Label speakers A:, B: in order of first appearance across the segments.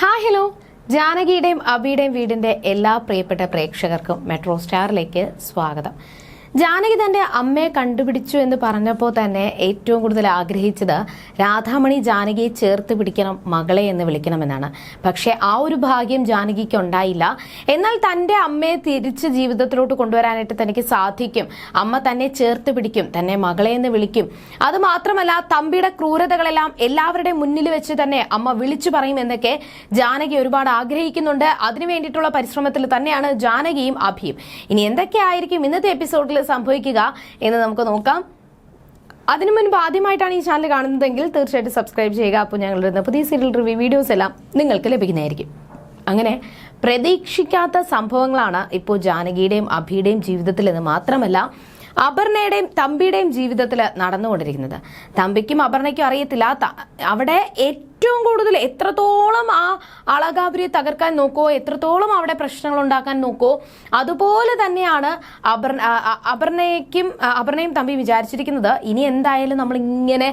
A: Hi hello ജാനകിയുടെയും അബിയുടെയും വീടിന്റെ എല്ലാ പ്രിയപ്പെട്ട പ്രേക്ഷകർക്കും മെട്രോ സ്റ്റാറിലേക്ക് സ്വാഗതം. ജാനകി തന്റെ അമ്മയെ കണ്ടുപിടിച്ചു എന്ന് പറഞ്ഞപ്പോൾ തന്നെ ഏറ്റവും കൂടുതൽ ആഗ്രഹിച്ചത് രാധാമണി ജാനകിയെ ചേർത്ത് പിടിക്കണം മകളെ എന്ന് വിളിക്കണമെന്നാണ്. പക്ഷേ ആ ഒരു ഭാഗ്യം ജാനകിക്ക് ഉണ്ടായില്ല. എന്നാൽ തന്റെ അമ്മയെ തിരിച്ച് ജീവിതത്തിലോട്ട് കൊണ്ടുവരാനായിട്ട് തനിക്ക് സാധിക്കും. അമ്മ തന്നെ ചേർത്ത് പിടിക്കും തന്നെ മകളെ എന്ന് വിളിക്കും. അതുമാത്രമല്ല തമ്പിയുടെ ക്രൂരതകളെല്ലാം എല്ലാവരുടെ മുന്നിൽ വെച്ച് തന്നെ അമ്മ വിളിച്ചു പറയും എന്നൊക്കെ ജാനകി ഒരുപാട് ആഗ്രഹിക്കുന്നുണ്ട്. അതിനു വേണ്ടിയിട്ടുള്ള പരിശ്രമത്തിൽ തന്നെയാണ് ജാനകിയും അഭിയും. ഇനി എന്തൊക്കെയായിരിക്കും ഇന്നത്തെ എപ്പിസോഡിൽ സംഭവിക്കുക എന്ന് നമുക്ക് നോക്കാം. അതിനു മുൻപ് ആദ്യമായിട്ടാണ് ഈ ചാനൽ കാണുന്നതെങ്കിൽ തീർച്ചയായിട്ടും സബ്സ്ക്രൈബ് ചെയ്യുക. അപ്പോൾ ഞങ്ങൾ വരുന്ന പുതിയ സീരിയൽ റിവ്യൂ വീഡിയോസ് എല്ലാം നിങ്ങൾക്ക് ലഭിക്കുന്നതായിരിക്കും. അങ്ങനെ പ്രതീക്ഷിക്കാത്ത സംഭവങ്ങളാണ് ഇപ്പോൾ ജാനകിയുടെയും അഭിയുടെയും ജീവിതത്തിൽ എന്ന് മാത്രമല്ല അപർണയുടെയും തമ്പിയുടെയും ജീവിതത്തിൽ നടന്നുകൊണ്ടിരിക്കുന്നത്. തമ്പിക്കും അപർണയ്ക്കും അറിയത്തില്ല അവിടെ ഏറ്റവും കൂടുതൽ എത്രത്തോളം ആ അളകാപുരിയെ തകർക്കാൻ നോക്കോ എത്രത്തോളം അവിടെ പ്രശ്നങ്ങൾ ഉണ്ടാക്കാൻ നോക്കോ അതുപോലെ തന്നെയാണ് ആ- അപർണയ്ക്കും അപർണയും തമ്പി വിചാരിച്ചിരിക്കുന്നത് ഇനി എന്തായാലും നമ്മൾ ഇങ്ങനെ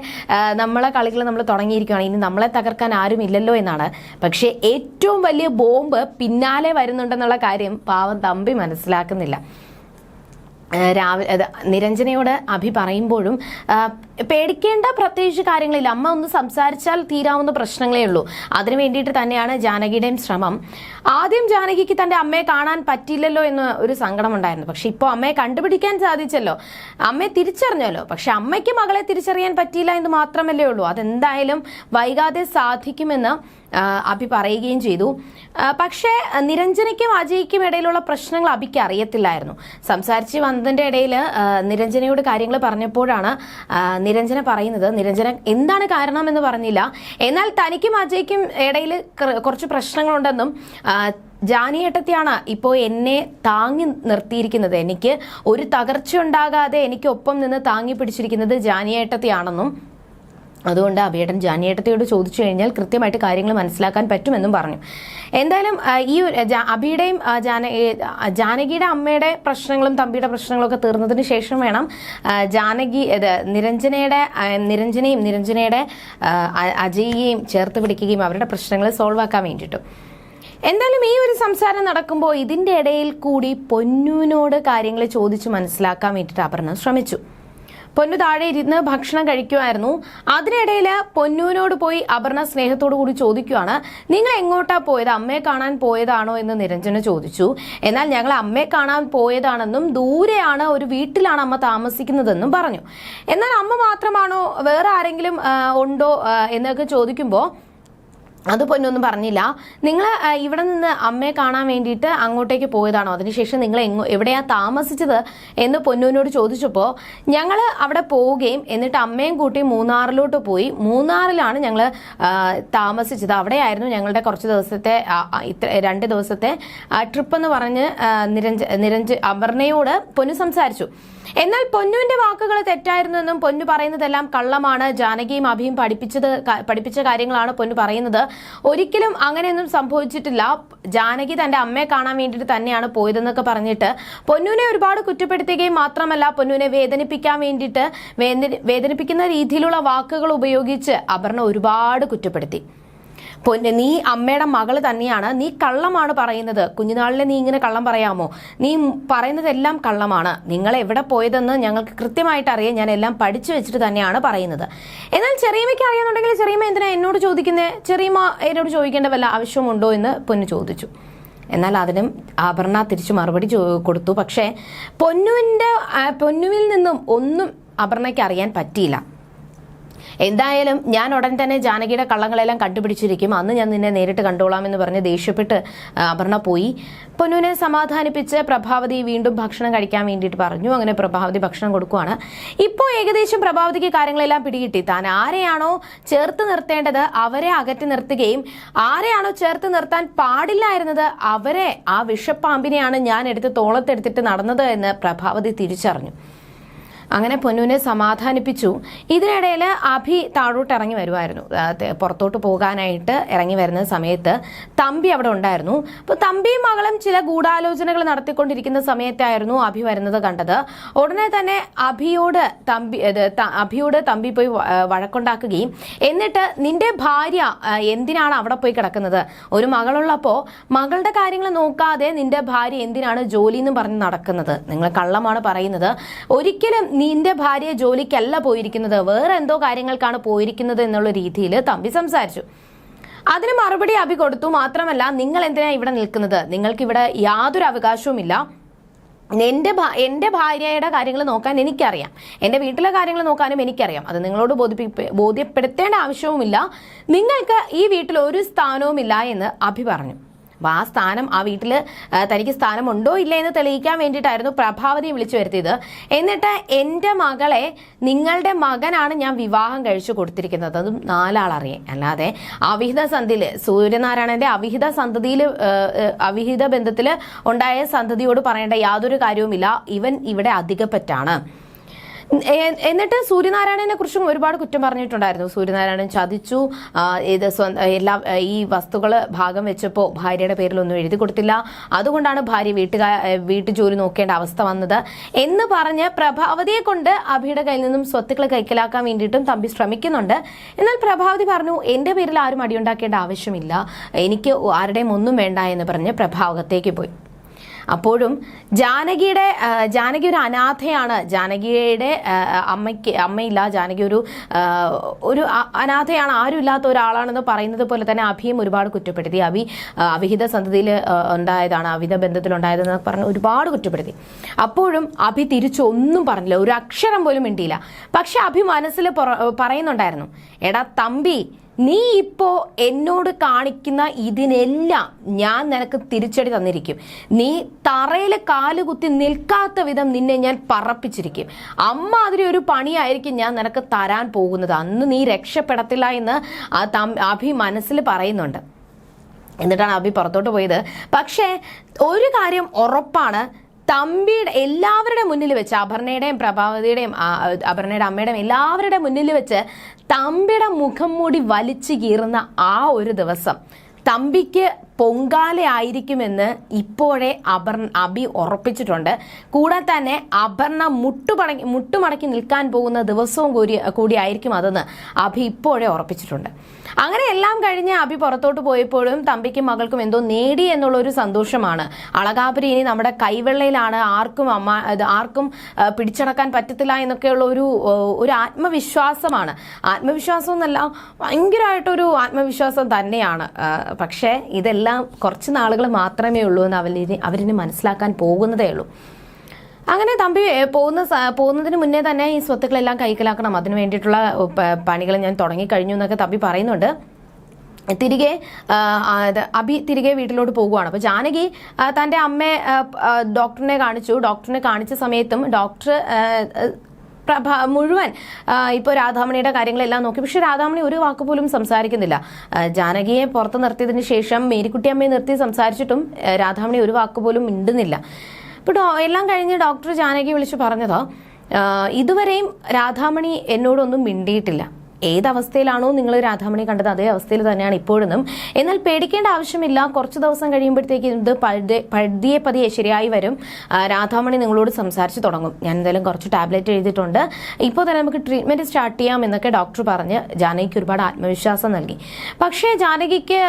A: നമ്മളെ കളികൾ നമ്മൾ തുടങ്ങിയിരിക്കുകയാണ്. ഇനി നമ്മളെ തകർക്കാൻ ആരും ഇല്ലല്ലോ എന്നാണ്. പക്ഷേ ഏറ്റവും വലിയ ബോംബ് പിന്നാലെ വരുന്നുണ്ടെന്നുള്ള കാര്യം പാവം തമ്പി മനസ്സിലാക്കുന്നില്ല. രാവിലെ നിരഞ്ജനയോട് അഭി പറയുമ്പോഴും പേടിക്കേണ്ട പ്രത്യേകിച്ച് കാര്യങ്ങളില്ല. അമ്മ ഒന്ന് സംസാരിച്ചാൽ തീരാവുന്ന പ്രശ്നങ്ങളേ ഉള്ളൂ. അതിനു വേണ്ടിയിട്ട് തന്നെയാണ് ജാനകിയുടെയും ശ്രമം. ആദ്യം ജാനകിക്ക് തന്റെ അമ്മയെ കാണാൻ പറ്റിയില്ലല്ലോ എന്ന് ഒരു സങ്കടം ഉണ്ടായിരുന്നു. പക്ഷെ ഇപ്പോൾ അമ്മയെ കണ്ടുപിടിക്കാൻ സാധിച്ചല്ലോ. അമ്മയെ തിരിച്ചറിഞ്ഞല്ലോ. പക്ഷെ അമ്മയ്ക്ക് മകളെ തിരിച്ചറിയാൻ പറ്റിയില്ല എന്ന് മാത്രമല്ലേ ഉള്ളൂ. അതെന്തായാലും വൈകാതെ സാധിക്കുമെന്ന് അഭി പറയുകയും ചെയ്തു. പക്ഷേ നിരഞ്ജനയ്ക്കും അജയ്ക്കും ഇടയിലുള്ള പ്രശ്നങ്ങൾ അഭിക്ക് അറിയത്തില്ലായിരുന്നു. സംസാരിച്ച് വന്നതിന്റെ ഇടയിൽ നിരഞ്ജനയോട് കാര്യങ്ങൾ പറഞ്ഞപ്പോഴാണ് നിരഞ്ജന പറയുന്നത് നിരഞ്ജന എന്താണ് കാരണം എന്ന് പറഞ്ഞില്ല. എന്നാൽ തനിക്കും അജയ്ക്കും ഇടയിൽ കുറച്ച് പ്രശ്നങ്ങളുണ്ടെന്നും ജാനിയേട്ടത്തെയാണ് ഇപ്പോൾ എന്നെ താങ്ങി നിർത്തിയിരിക്കുന്നത്. എനിക്ക് ഒരു തകർച്ച ഉണ്ടാകാതെ എനിക്കൊപ്പം നിന്ന് താങ്ങി പിടിച്ചിരിക്കുന്നത് ജാനിയേട്ടത്തിയാണെന്നും അതുകൊണ്ട് അഭിയേട്ടൻ ജാനിയേട്ടത്തിയോട് ചോദിച്ചു കഴിഞ്ഞാൽ കൃത്യമായിട്ട് കാര്യങ്ങൾ മനസ്സിലാക്കാൻ പറ്റുമെന്നും പറഞ്ഞു. എന്തായാലും ഈ അഭിയുടെയും ജാന ജാനകിയുടെ അമ്മയുടെ പ്രശ്നങ്ങളും തമ്പിയുടെ പ്രശ്നങ്ങളൊക്കെ തീർന്നതിന് ശേഷം വേണം ജാനകി നിരഞ്ജനയുടെ നിരഞ്ജനയും നിരഞ്ജനയുടെ അജയിയെയും ചേർത്ത് പിടിക്കുകയും അവരുടെ പ്രശ്നങ്ങൾ സോൾവ് ആക്കാൻ വേണ്ടിയിട്ടും. എന്തായാലും ഈ ഒരു സംസാരം നടക്കുമ്പോൾ ഇതിന്റെ ഇടയിൽ കൂടി പൊന്നുവിനോട് കാര്യങ്ങൾ ചോദിച്ച് മനസ്സിലാക്കാൻ വേണ്ടിയിട്ട് അപർണ ശ്രമിച്ചു. പൊന്നു താഴെ ഇരുന്ന് ഭക്ഷണം കഴിക്കുമായിരുന്നു അതിനിടയിൽ പൊന്നുവിനോട് പോയി അപർണ സ്നേഹത്തോടു കൂടി ചോദിക്കുവാണ് നിങ്ങൾ എങ്ങോട്ടാ പോയത്? അമ്മയെ കാണാൻ പോയതാണോ? എന്ന് നിരഞ്ജന ചോദിച്ചു. എന്നാൽ ഞങ്ങൾ അമ്മയെ കാണാൻ പോയതാണെന്നും ദൂരെയാണ് ഒരു വീട്ടിലാണ് അമ്മ താമസിക്കുന്നതെന്നും പറഞ്ഞു. എന്നാൽ അമ്മ മാത്രമാണോ വേറെ ആരെങ്കിലും ഉണ്ടോ എന്നൊക്കെ ചോദിക്കുമ്പോൾ അത് പൊന്നൊന്നും പറഞ്ഞില്ല. നിങ്ങൾ ഇവിടെ നിന്ന് അമ്മയെ കാണാൻ വേണ്ടിയിട്ട് അങ്ങോട്ടേക്ക് പോയതാണോ? അതിനുശേഷം നിങ്ങൾ എങ്ങോ എവിടെയാ താമസിച്ചത് എന്ന് പൊന്നുവിനോട് ചോദിച്ചപ്പോൾ ഞങ്ങൾ അവിടെ പോവുകയും എന്നിട്ട് അമ്മയും കൂട്ടി മൂന്നാറിലോട്ട് പോയി. മൂന്നാറിലാണ് ഞങ്ങൾ താമസിച്ചത്. അവിടെയായിരുന്നു ഞങ്ങളുടെ കുറച്ച് ദിവസത്തെ ഇത്ര രണ്ട് ദിവസത്തെ ട്രിപ്പ് എന്ന് പറഞ്ഞ് നിരഞ്ജ നിരഞ്ജ് അപർണയോട് പൊന്നു സംസാരിച്ചു. എന്നാൽ പൊന്നുവിന്റെ വാക്കുകൾ തെറ്റായിരുന്നു എന്നും പൊന്നു പറയുന്നതെല്ലാം കള്ളമാണ്. ജാനകിയും അഭിയും പഠിപ്പിച്ചത് പഠിപ്പിച്ച കാര്യങ്ങളാണ് പൊന്നു പറയുന്നത്. ഒരിക്കലും അങ്ങനെയൊന്നും സംഭവിച്ചിട്ടില്ല. ജാനകി തന്റെ അമ്മയെ കാണാൻ വേണ്ടിയിട്ട് തന്നെയാണ് പോയതെന്നൊക്കെ പറഞ്ഞിട്ട് പൊന്നുവിനെ ഒരുപാട് കുറ്റപ്പെടുത്തുകയും മാത്രമല്ല പൊന്നുവിനെ വേദനിപ്പിക്കാൻ വേണ്ടിയിട്ട് വേദനിപ്പിക്കുന്ന രീതിയിലുള്ള വാക്കുകൾ ഉപയോഗിച്ച് അപർണ ഒരുപാട് കുറ്റപ്പെടുത്തി. പൊന്നെ നീ അമ്മയുടെ മകൾ തന്നെയാണ്. നീ കള്ളമാണ് പറയുന്നത്. കുഞ്ഞുനാളിലെ നീ ഇങ്ങനെ കള്ളം പറയാമോ? നീ പറയുന്നതെല്ലാം കള്ളമാണ്. നിങ്ങൾ എവിടെ പോയതെന്ന് ഞങ്ങൾക്ക് കൃത്യമായിട്ട് അറിയാം ഞാൻ എല്ലാം പഠിച്ചു വെച്ചിട്ട് തന്നെയാണ് പറയുന്നത്. എന്നാൽ ചെറിയമ്മയ്ക്ക് അറിയാന്നുണ്ടെങ്കിൽ ചെറിയമ്മ എന്തിനാ എന്നോട് ചോദിക്കുന്നത് ചെറിയമ്മ എന്നോട് ചോദിക്കേണ്ട വല്ല ആവശ്യമുണ്ടോ എന്ന് പൊന്നു ചോദിച്ചു. എന്നാൽ അതിനും ആഭരണ തിരിച്ചു മറുപടി കൊടുത്തു. പക്ഷേ പൊന്നുവിന്റെ പൊന്നുവിൽ നിന്നും ഒന്നും അപർണയ്ക്ക് അറിയാൻ പറ്റിയില്ല. എന്തായാലും ഞാൻ ഉടൻ തന്നെ ജാനകിയുടെ കള്ളങ്ങളെല്ലാം കണ്ടുപിടിച്ചിരിക്കും. അന്ന് ഞാൻ നിന്നെ നേരിട്ട് കണ്ടോളാം എന്ന് പറഞ്ഞ് ദേഷ്യപ്പെട്ട് അപർണ പോയി. പൊന്നുവിനെ സമാധാനിപ്പിച്ച് പ്രഭാവതി വീണ്ടും ഭക്ഷണം കഴിക്കാൻ വേണ്ടിയിട്ട് പറഞ്ഞു. അങ്ങനെ പ്രഭാവതി ഭക്ഷണം കൊടുക്കുവാണ്. ഇപ്പോൾ ഏകദേശം പ്രഭാവതിക്ക് കാര്യങ്ങളെല്ലാം പിടികിട്ടി. താൻ ആരെയാണോ ചേർത്ത് നിർത്തേണ്ടത് അവരെ അകറ്റി നിർത്തുകയും ആരെയാണോ ചേർത്ത് നിർത്താൻ പാടില്ലായിരുന്നത് അവരെ ആ വിഷപ്പാമ്പിനെയാണ് ഞാൻ എടുത്ത് തോളത്തെടുത്തിട്ട് നടന്നത് എന്ന് പ്രഭാവതി തിരിച്ചറിഞ്ഞു. അങ്ങനെ പൊന്നുവിനെ സമാധാനിപ്പിച്ചു. ഇതിനിടയിൽ അഭി താഴോട്ട് ഇറങ്ങി വരുമായിരുന്നു പുറത്തോട്ട് പോകാനായിട്ട് ഇറങ്ങി വരുന്ന സമയത്ത് തമ്പി അവിടെ ഉണ്ടായിരുന്നു. അപ്പോൾ തമ്പിയും മകളും ചില ഗൂഢാലോചനകൾ നടത്തിക്കൊണ്ടിരിക്കുന്ന സമയത്തായിരുന്നു അഭി വരുന്നത് കണ്ടത്. ഉടനെ തന്നെ അഭിയോട് തമ്പി അഭിയോട് തമ്പി പോയി വഴക്കുണ്ടാക്കുകയും എന്നിട്ട് നിന്റെ ഭാര്യ എന്തിനാണ് അവിടെ പോയി കിടക്കുന്നത്? ഒരു മകളുള്ളപ്പോൾ മകളുടെ കാര്യങ്ങൾ നോക്കാതെ നിന്റെ ഭാര്യ എന്തിനാണ് ജോലി എന്ന് പറഞ്ഞ് നടക്കുന്നത്? നിങ്ങൾ കള്ളമാണ് പറയുന്നത്. ഒരിക്കലും നിന്റെ ഭാര്യ ജോലിക്കല്ല പോയിരിക്കുന്നത്. വേറെ എന്തോ കാര്യങ്ങൾക്കാണ് പോയിരിക്കുന്നത് എന്നുള്ള രീതിയിൽ തമ്പി സംസാരിച്ചു. അതിന് മറുപടി അഭി കൊടുത്തു. മാത്രമല്ല നിങ്ങൾ എന്തിനാ ഇവിടെ നിൽക്കുന്നത്? നിങ്ങൾക്ക് ഇവിടെ യാതൊരു അവകാശവുമില്ല. എന്റെ എന്റെ ഭാര്യയുടെ കാര്യങ്ങൾ നോക്കാൻ എനിക്കറിയാം. എന്റെ വീട്ടിലെ കാര്യങ്ങൾ നോക്കാനും എനിക്കറിയാം. അത് നിങ്ങളോട് ബോധിപ്പി ബോധ്യപ്പെടുത്തേണ്ട ആവശ്യവുമില്ല. നിങ്ങൾക്ക് ഈ വീട്ടിൽ ഒരു സ്ഥാനവുമില്ല എന്ന് അഭി പറഞ്ഞു. അപ്പോൾ ആ സ്ഥാനം ആ വീട്ടിൽ തനിക്ക് സ്ഥാനമുണ്ടോ ഇല്ല എന്ന് തെളിയിക്കാൻ വേണ്ടിയിട്ടായിരുന്നു പ്രഭാവതി വിളിച്ചു വരുത്തിയത്. എന്നിട്ട് എന്റെ മകളെ നിങ്ങളുടെ മകനാണ് ഞാൻ വിവാഹം കഴിച്ചു കൊടുത്തിരിക്കുന്നത്. അതും നാലാളറിയാം അല്ലാതെ അവിഹിത സന്ധിയിൽ സൂര്യനാരായണന്റെ അവിഹിത സന്തതിയിൽ അവിഹിത ബന്ധത്തിൽ ഉണ്ടായ സന്തതിയോട് പറയേണ്ട യാതൊരു കാര്യവുമില്ല. ഇവൻ ഇവിടെ അധികപ്പറ്റാണ് എന്നിട്ട് സൂര്യനാരായണനെ കുറിച്ചും ഒരുപാട് കുറ്റം പറഞ്ഞിട്ടുണ്ടായിരുന്നു. സൂര്യനാരായണൻ ചതിച്ചു. ഇത് എല്ലാ ഈ വസ്തുക്കൾ ഭാഗം വെച്ചപ്പോൾ ഭാര്യയുടെ പേരിലൊന്നും എഴുതി കൊടുത്തില്ല. അതുകൊണ്ടാണ് ഭാര്യ വീട്ടുകാ വീട്ടു ജോലി നോക്കേണ്ട അവസ്ഥ വന്നത്. എന്ന് പറഞ്ഞ് പ്രഭാവതിയെ കൊണ്ട് അഭിയുടെ കയ്യിൽ നിന്നും സ്വത്തുക്കൾ കൈക്കലാക്കാൻ വേണ്ടിയിട്ടും തമ്പി ശ്രമിക്കുന്നുണ്ട്. എന്നാൽ പ്രഭാവതി പറഞ്ഞു എന്റെ പേരിൽ ആരും അടിയുണ്ടാക്കേണ്ട ആവശ്യമില്ല. എനിക്ക് ആരുടെയും ഒന്നും വേണ്ട എന്ന് പറഞ്ഞ് പ്രഭാവകത്തേക്ക് പോയി. അപ്പോഴും ജാനകിയുടെ ജാനകി ഒരു അനാഥയാണ്. ജാനകിയുടെ അമ്മയ്ക്ക് അമ്മയില്ല. ജാനകി ഒരു ഒരു അനാഥയാണ്. ആരുമില്ലാത്ത ഒരാളാണെന്ന് പറയുന്നത് പോലെ തന്നെ അഭിയും ഒരുപാട് കുറ്റപ്പെടുത്തി. അഭി അവിഹിത സന്ധതിയിൽ ഉണ്ടായതാണ്. അവിഹിത ബന്ധത്തിലുണ്ടായതെന്ന് പറഞ്ഞ് ഒരുപാട് കുറ്റപ്പെടുത്തി. അപ്പോഴും അഭി തിരിച്ചു ഒന്നും പറഞ്ഞില്ല. ഒരു അക്ഷരം പോലും മിണ്ടിയില്ല. പക്ഷെ അഭി മനസ്സിൽ പറയുന്നുണ്ടായിരുന്നു. എടാ തമ്പി നീ ഇപ്പോ എന്നോട് കാണിക്കുന്ന ഇതിനെല്ലാം ഞാൻ നിനക്ക് തിരിച്ചടി തന്നിരിക്കും. നീ തറയിൽ കാലുകുത്തി നിൽക്കാത്ത വിധം നിന്നെ ഞാൻ പറപ്പിച്ചിരിക്കും. അമ്മ അതിരി ഒരു പണിയായിരിക്കും ഞാൻ നിനക്ക് തരാൻ പോകുന്നത്. അന്ന് നീ രക്ഷപ്പെടത്തില്ല എന്ന് അഭി മനസ്സിൽ പറയുന്നുണ്ട്. എന്നിട്ടാണ് അഭി പുറത്തോട്ട് പോയത്. പക്ഷേ ഒരു കാര്യം ഉറപ്പാണ്. തമ്പിയുടെ എല്ലാവരുടെ മുന്നിൽ വെച്ച് അപർണയുടെയും പ്രഭാവതിയുടെയും അപർണയുടെ അമ്മയുടെയും എല്ലാവരുടെ മുന്നിൽ വെച്ച് തമ്പിയുടെ മുഖം മൂടി വലിച്ചു കീറുന്ന ആ ഒരു ദിവസം തമ്പിക്ക് പൊങ്കാലയായിരിക്കുമെന്ന് ഇപ്പോഴേ അപർണ അബി ഉറപ്പിച്ചിട്ടുണ്ട്. കൂടെ തന്നെ അപർണ മുട്ടുപടക്കി മുട്ടുമടക്കി നിൽക്കാൻ പോകുന്ന ദിവസവും കൂടി കൂടിയായിരിക്കും അതെന്ന് അഭി ഇപ്പോഴേ ഉറപ്പിച്ചിട്ടുണ്ട്. അങ്ങനെ എല്ലാം കഴിഞ്ഞ് അഭി പുറത്തോട്ട് പോയപ്പോഴും തമ്പിക്കും മകൾക്കും എന്തോ നേടി എന്നുള്ള ഒരു സന്തോഷമാണ്. അളകാപുരി ഇനി നമ്മുടെ കൈവെള്ളയിലാണ്. ആർക്കും അമ്മ ആർക്കും പിടിച്ചടക്കാൻ പറ്റത്തില്ല എന്നൊക്കെയുള്ള ഒരു ഒരു ആത്മവിശ്വാസമാണ്. ആത്മവിശ്വാസം എന്നല്ല ഭയങ്കരമായിട്ടൊരു ആത്മവിശ്വാസം തന്നെയാണ്. പക്ഷേ ഇതെല്ലാം കുറച്ച് നാളുകൾ മാത്രമേ ഉള്ളൂ എന്ന് അവരിന് അവരിന് മനസ്സിലാക്കാൻ പോകുന്നതേ ഉള്ളൂ. അങ്ങനെ തമ്പി പോകുന്ന പോകുന്നതിന് മുന്നേ തന്നെ ഈ സ്വത്തുക്കളെല്ലാം കൈക്കലാക്കണം. അതിന് വേണ്ടിയിട്ടുള്ള പണികൾ ഞാൻ തുടങ്ങിക്കഴിഞ്ഞു എന്നൊക്കെ തമ്പി പറയുന്നുണ്ട്. തിരികെ അഭി തിരികെ വീട്ടിലോട്ട് പോകുവാണ്. അപ്പോൾ ജാനകി തന്റെ ആ, ഡോക്ടറിനെ കാണിച്ചു. ഡോക്ടറിനെ കാണിച്ച സമയത്തും ഡോക്ടർ പ്രഭ മുഴുവൻ ഇപ്പോൾ രാധാമണിയുടെ കാര്യങ്ങളെല്ലാം നോക്കി. പക്ഷെ രാധാമണി ഒരു വാക്ക് പോലും സംസാരിക്കുന്നില്ല. ജാനകിയെ പുറത്ത് നിർത്തിയതിന് ശേഷം മേരിക്കുട്ടിയമ്മയെ നിർത്തി സംസാരിച്ചിട്ടും രാധാമണി ഒരു വാക്ക് പോലും മിണ്ടുന്നില്ല. ഇപ്പോൾ ഡോ എല്ലാം കഴിഞ്ഞ് ഡോക്ടർ ജാനകി വിളിച്ച് പറഞ്ഞത് ഇതുവരെയും രാധാമണി എന്നോടൊന്നും മിണ്ടിയിട്ടില്ല. ഏതവസ്ഥയിലാണോ നിങ്ങൾ രാധാമണി കണ്ടത് അതേ അവസ്ഥയിൽ തന്നെയാണ് ഇപ്പോഴെന്നും എന്നാൽ പേടിക്കേണ്ട ആവശ്യമില്ല. കുറച്ച് ദിവസം കഴിയുമ്പോഴത്തേക്ക് ഇത് പതിയെ പതിയെ ശരിയായി വരും. രാധാമണി നിങ്ങളോട് സംസാരിച്ച് തുടങ്ങും. ഞാൻ എന്തായാലും കുറച്ച് ടാബ്ലറ്റ് എഴുതിയിട്ടുണ്ട്. ഇപ്പോൾ തന്നെ നമുക്ക് ട്രീറ്റ്മെന്റ് സ്റ്റാർട്ട് ചെയ്യാം എന്നൊക്കെ ഡോക്ടർ പറഞ്ഞ് ജാനകിക്ക് ഒരുപാട് ആത്മവിശ്വാസം നൽകി. പക്ഷേ ജാനകിക്ക്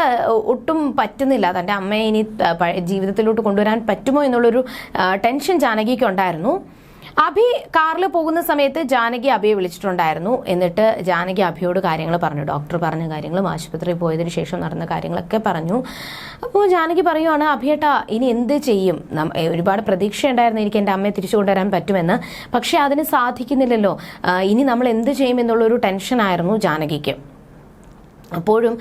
A: ഒട്ടും പറ്റുന്നില്ല. തന്റെ അമ്മയെ ഇനി ജീവിതത്തിലോട്ട് കൊണ്ടുവരാൻ പറ്റുമോ എന്നുള്ളൊരു ടെൻഷൻ ജാനകിക്ക് ഉണ്ടായിരുന്നു അഭി കാറിൽ പോകുന്ന സമയത്ത് ജാനകി അഭിയെ വിളിച്ചിട്ടുണ്ടായിരുന്നു. എന്നിട്ട് ജാനകി അഭിയോട് കാര്യങ്ങൾ പറഞ്ഞു. ഡോക്ടർ പറഞ്ഞ കാര്യങ്ങളും ആശുപത്രിയിൽ പോയതിനു ശേഷം നടന്ന കാര്യങ്ങളൊക്കെ പറഞ്ഞു. അപ്പോൾ ജാനകി പറയുവാണ് അഭിയേട്ടാ ഇനി എന്ത് ചെയ്യും? ഒരുപാട് പ്രതീക്ഷ ഉണ്ടായിരുന്നു എനിക്ക് എന്റെ അമ്മയെ തിരിച്ചു കൊണ്ടുവരാൻ പറ്റുമെന്ന്. പക്ഷേ അതിന് സാധിക്കുന്നില്ലല്ലോ. ഇനി നമ്മൾ എന്ത് ചെയ്യുമെന്നുള്ളൊരു ടെൻഷനായിരുന്നു ജാനകിക്ക്. അപ്പോഴും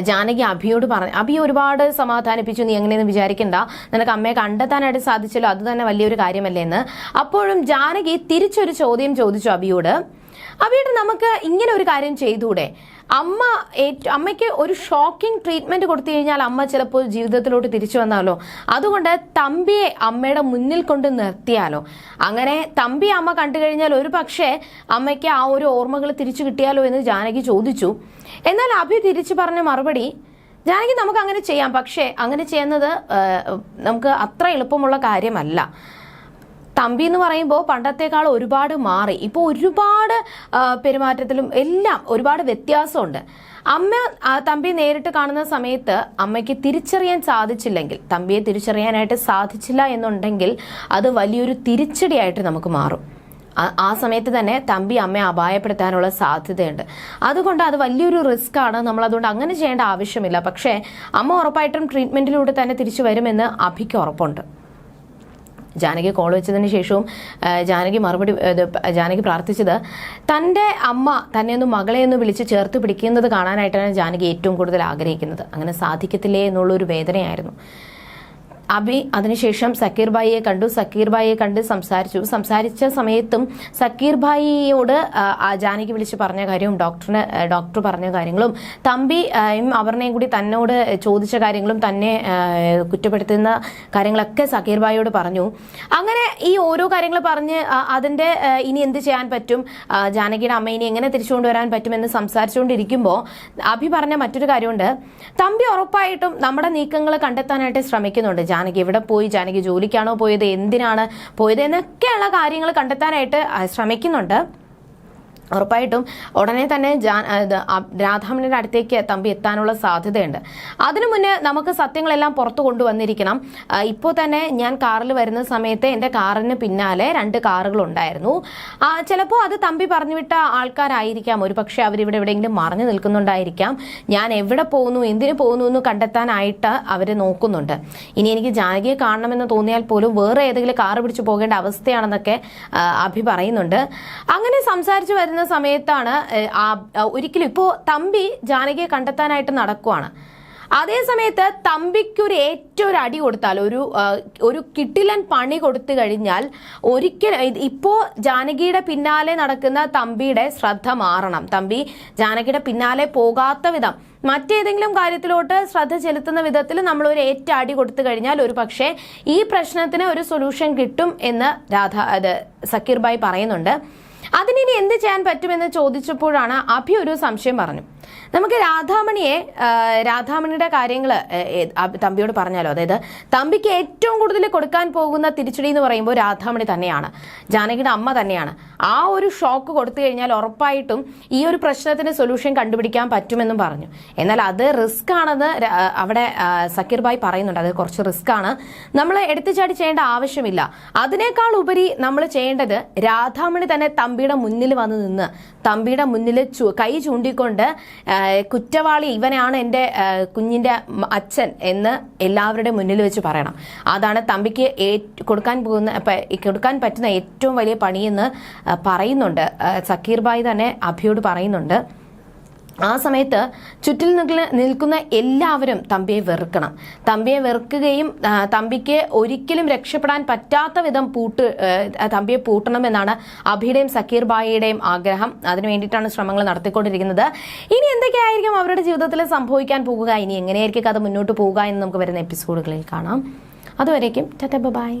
A: ജാനകി അഭിയോട് പറഞ്ഞു അഭി ഒരുപാട് സമാധാനിപ്പിച്ചു നീ എങ്ങനെയെന്ന് വിചാരിക്കണ്ട. നിനക്ക് അമ്മയെ കണ്ടെത്താനായിട്ട് സാധിച്ചല്ലോ അത് തന്നെ വലിയൊരു കാര്യമല്ലേ എന്ന്. അപ്പോഴും ജാനകി തിരിച്ചൊരു ചോദ്യം ചോദിച്ചു അഭിയോട്. അഭിയോട് നമുക്ക് ഇങ്ങനെ ഒരു കാര്യം ചെയ്തുകൂടെ അമ്മ അമ്മയ്ക്ക് ഒരു ഷോക്കിംഗ് ട്രീറ്റ്മെന്റ് കൊടുത്തു കഴിഞ്ഞാൽ അമ്മ ചിലപ്പോൾ ജീവിതത്തിലോട്ട് തിരിച്ചു വന്നാലോ? അതുകൊണ്ട് തമ്പിയെ അമ്മയുടെ മുന്നിൽ കൊണ്ട് നിർത്തിയാലോ? അങ്ങനെ തമ്പി അമ്മ കണ്ടു കഴിഞ്ഞാൽ ഒരു പക്ഷേ അമ്മയ്ക്ക് ആ ഒരു ഓർമ്മകൾ തിരിച്ചു കിട്ടിയാലോ എന്ന് ജാനകി ചോദിച്ചു. എന്നാൽ അഭി തിരിച്ചു പറഞ്ഞ മറുപടി ജാനകി നമുക്ക് അങ്ങനെ ചെയ്യാം. പക്ഷേ അങ്ങനെ ചെയ്യുന്നത് നമുക്ക് അത്ര എളുപ്പമുള്ള കാര്യമല്ല. തമ്പി എന്ന് പറയുമ്പോൾ പണ്ടത്തേക്കാൾ ഒരുപാട് മാറി. ഇപ്പോൾ ഒരുപാട് പെരുമാറ്റത്തിലും എല്ലാം ഒരുപാട് വ്യത്യാസമുണ്ട്. അമ്മ തമ്പി നേരിട്ട് കാണുന്ന സമയത്ത് അമ്മയ്ക്ക് തിരിച്ചറിയാൻ സാധിച്ചില്ലെങ്കിൽ തമ്പിയെ തിരിച്ചറിയാനായിട്ട് സാധിച്ചില്ല എന്നുണ്ടെങ്കിൽ അത് വലിയൊരു തിരിച്ചടിയായിട്ട് നമുക്ക് മാറും. ആ- ആ സമയത്ത് തന്നെ തമ്പി അമ്മയെ അപായപ്പെടുത്താനുള്ള സാധ്യതയുണ്ട്. അതുകൊണ്ട് അത് വലിയൊരു റിസ്ക് ആണ്. നമ്മൾ അതുകൊണ്ട് അങ്ങനെ ചെയ്യേണ്ട ആവശ്യമില്ല. പക്ഷേ അമ്മ ഉറപ്പായിട്ടും ട്രീറ്റ്മെന്റിലൂടെ തന്നെ തിരിച്ചു വരുമെന്ന് അഭിക്ക് ഉറപ്പുണ്ട്. ജാനകി കോൾ വെച്ചതിന് ശേഷവും ജാനകി മറുപടി ജാനകി പ്രാർത്ഥിച്ചത് തന്റെ അമ്മ തന്നെ ഒന്ന് മകളെ ഒന്ന് വിളിച്ച് ചേർത്ത് പിടിക്കുന്നത് കാണാനായിട്ടാണ് ജാനകി ഏറ്റവും കൂടുതൽ ആഗ്രഹിക്കുന്നത്. അങ്ങനെ സാധിക്കത്തില്ലേ എന്നുള്ളൊരു വേദനയായിരുന്നു. അബി അതിനുശേഷം സക്കീർ ഭായിയെ കണ്ടു. സക്കീർ ഭായിയെ കണ്ട് സംസാരിച്ചു. സംസാരിച്ച സമയത്തും സക്കീർ ആ ജാനകി വിളിച്ച് പറഞ്ഞ കാര്യവും ഡോക്ടറിന് ഡോക്ടർ പറഞ്ഞ കാര്യങ്ങളും തമ്പി അവരുടെയും കൂടി തന്നോട് ചോദിച്ച കാര്യങ്ങളും തന്നെ കുറ്റപ്പെടുത്തുന്ന കാര്യങ്ങളൊക്കെ സക്കീർ ഭായിയോട് പറഞ്ഞു. അങ്ങനെ ഈ ഓരോ കാര്യങ്ങൾ പറഞ്ഞ് അതിന്റെ ഇനി എന്ത് ചെയ്യാൻ പറ്റും? ജാനകിയുടെ അമ്മ ഇനി എങ്ങനെ തിരിച്ചു കൊണ്ടുവരാൻ പറ്റുമെന്ന് സംസാരിച്ചുകൊണ്ടിരിക്കുമ്പോൾ അഭി പറഞ്ഞ മറ്റൊരു കാര്യമുണ്ട്. തമ്പി ഉറപ്പായിട്ടും നമ്മുടെ നീക്കങ്ങൾ കണ്ടെത്താനായിട്ട് ശ്രമിക്കുന്നുണ്ട്. ജാനകി എവിടെ പോയി? ജാനകി ജോലിക്കാണോ പോയത്? എന്തിനാണ് പോയത്? എന്നൊക്കെയുള്ള കാര്യങ്ങൾ കണ്ടെത്താനായിട്ട് ശ്രമിക്കുന്നുണ്ട്. ഉറപ്പായിട്ടും ഉടനെ തന്നെ രാധാമണിയുടെ അടുത്തേക്ക് തമ്പി എത്താനുള്ള സാധ്യതയുണ്ട്. അതിനു മുന്നേ നമുക്ക് സത്യങ്ങളെല്ലാം പുറത്തു കൊണ്ടുവന്നിരിക്കണം. ഇപ്പോൾ തന്നെ ഞാൻ കാറിൽ വരുന്ന സമയത്ത് എന്റെ കാറിന് പിന്നാലെ രണ്ട് കാറുകൾ ഉണ്ടായിരുന്നു ചിലപ്പോൾ അത് തമ്പി പറഞ്ഞു വിട്ട ആൾക്കാരായിരിക്കാം. ഒരു പക്ഷേ അവരിവിടെ എവിടെയെങ്കിലും മറഞ്ഞു നിൽക്കുന്നുണ്ടായിരിക്കാം. ഞാൻ എവിടെ പോകുന്നു എന്തിനു പോകുന്നു എന്ന് കണ്ടെത്താനായിട്ട് അവർ നോക്കുന്നുണ്ട്. ഇനി എനിക്ക് ജാനകിയെ കാണണമെന്ന് തോന്നിയാൽ പോലും വേറെ ഏതെങ്കിലും കാറ് പിടിച്ചു പോകേണ്ട അവസ്ഥയാണെന്നൊക്കെ അഭി പറയുന്നുണ്ട്. അങ്ങനെ സംസാരിച്ചു വരുന്ന സമയത്താണ് ആ- ആ, ഒരിക്കലും ഇപ്പോൾ തമ്പി ജാനകിയെ കണ്ടെത്താനായിട്ട് നടക്കുവാണ്. അതേ സമയത്ത് തമ്പിക്കൊരു ഏറ്റവും ഒരു അടി കൊടുത്താൽ ഒരു ഒരു കിട്ടിലൻ പണി കൊടുത്തു കഴിഞ്ഞാൽ ഒരിക്കലും ഇപ്പോൾ ജാനകിയുടെ പിന്നാലെ നടക്കുന്ന തമ്പിയുടെ ശ്രദ്ധ മാറണം. തമ്പി ജാനകിയുടെ പിന്നാലെ പോകാത്ത വിധം മറ്റേതെങ്കിലും കാര്യത്തിലോട്ട് ശ്രദ്ധ ചെലുത്തുന്ന വിധത്തിൽ നമ്മൾ ഒരു ഏറ്റ അടി കൊടുത്തു കഴിഞ്ഞാൽ ഒരു പക്ഷേ ഈ പ്രശ്നത്തിന് ഒരു സൊല്യൂഷൻ കിട്ടും എന്ന് രാധ അത് സക്കീർ ഭായ് പറയുന്നുണ്ട്. അതിനിനി എന്ത് ചെയ്യാൻ പറ്റുമെന്ന് ചോദിച്ചപ്പോഴാണ് അഭി ഒരു സംശയം പറഞ്ഞു. നമുക്ക് രാധാമണിയെ രാധാമണിയുടെ കാര്യങ്ങൾ തമ്പിയോട് പറഞ്ഞാലോ? അതായത് തമ്പിക്ക് ഏറ്റവും കൂടുതൽ കൊടുക്കാൻ പോകുന്ന തിരിച്ചടി എന്ന് പറയുമ്പോൾ രാധാമണി തന്നെയാണ്. ജാനകിയുടെ അമ്മ തന്നെയാണ്. ആ ഒരു ഷോക്ക് കൊടുത്തു കഴിഞ്ഞാൽ ഉറപ്പായിട്ടും ഈ ഒരു പ്രശ്നത്തിന് സൊല്യൂഷൻ കണ്ടുപിടിക്കാൻ പറ്റുമെന്നും പറഞ്ഞു. എന്നാൽ അത് റിസ്ക് ആണെന്ന് അവിടെ സക്കീർ ഭായ് പറയുന്നുണ്ട്. അത് കുറച്ച് റിസ്ക് ആണ്. നമ്മൾ എടുത്തുചാടി ചെയ്യേണ്ട ആവശ്യമില്ല. അതിനേക്കാൾ ഉപരി നമ്മൾ ചെയ്യേണ്ടത് രാധാമണി തന്നെ തമ്പിയുടെ മുന്നിൽ വന്ന് നിന്ന് തമ്പിയുടെ മുന്നിൽ കൈ ചൂണ്ടിക്കൊണ്ട് കുറ്റവാളി ഇവനാണ് എന്റെ കുഞ്ഞിന്റെ അച്ഛൻ എന്ന് എല്ലാവരുടെ മുന്നിൽ വെച്ച് പറയണം. അതാണ് തമ്പിക്ക് കൊടുക്കാൻ പോകുന്ന കൊടുക്കാൻ പറ്റുന്ന ഏറ്റവും വലിയ പണിയെന്ന് പറയുന്നുണ്ട്. ആ, സക്കീർ ഭായ് തന്നെ അഭിയോട് പറയുന്നുണ്ട്. ആ സമയത്ത് ചുറ്റിൽ നിൽക്കുന്ന- എല്ലാവരും തമ്പിയെ വെറുക്കണം. തമ്പിയെ വെറുക്കുകയും തമ്പിക്ക് ഒരിക്കലും രക്ഷപ്പെടാൻ പറ്റാത്ത വിധം പൂട്ട് തമ്പിയെ തമ്പിയെ പൂട്ടണമെന്നാണ് അഭിയുടെയും സക്കീർ ബായിയുടെയും ആഗ്രഹം. അതിനു വേണ്ടിയിട്ടാണ് ശ്രമങ്ങൾ നടത്തിക്കൊണ്ടിരിക്കുന്നത്. ഇനി എന്തൊക്കെയായിരിക്കും അവരുടെ ജീവിതത്തിൽ സംഭവിക്കാൻ പോകുക? ഇനി എങ്ങനെയായിരിക്കും കഥ മുന്നോട്ട് പോവുക എന്ന് നമുക്ക് വരുന്ന എപ്പിസോഡുകളിൽ കാണാം. അതുവരേക്കും ടാറ്റ ബൈ.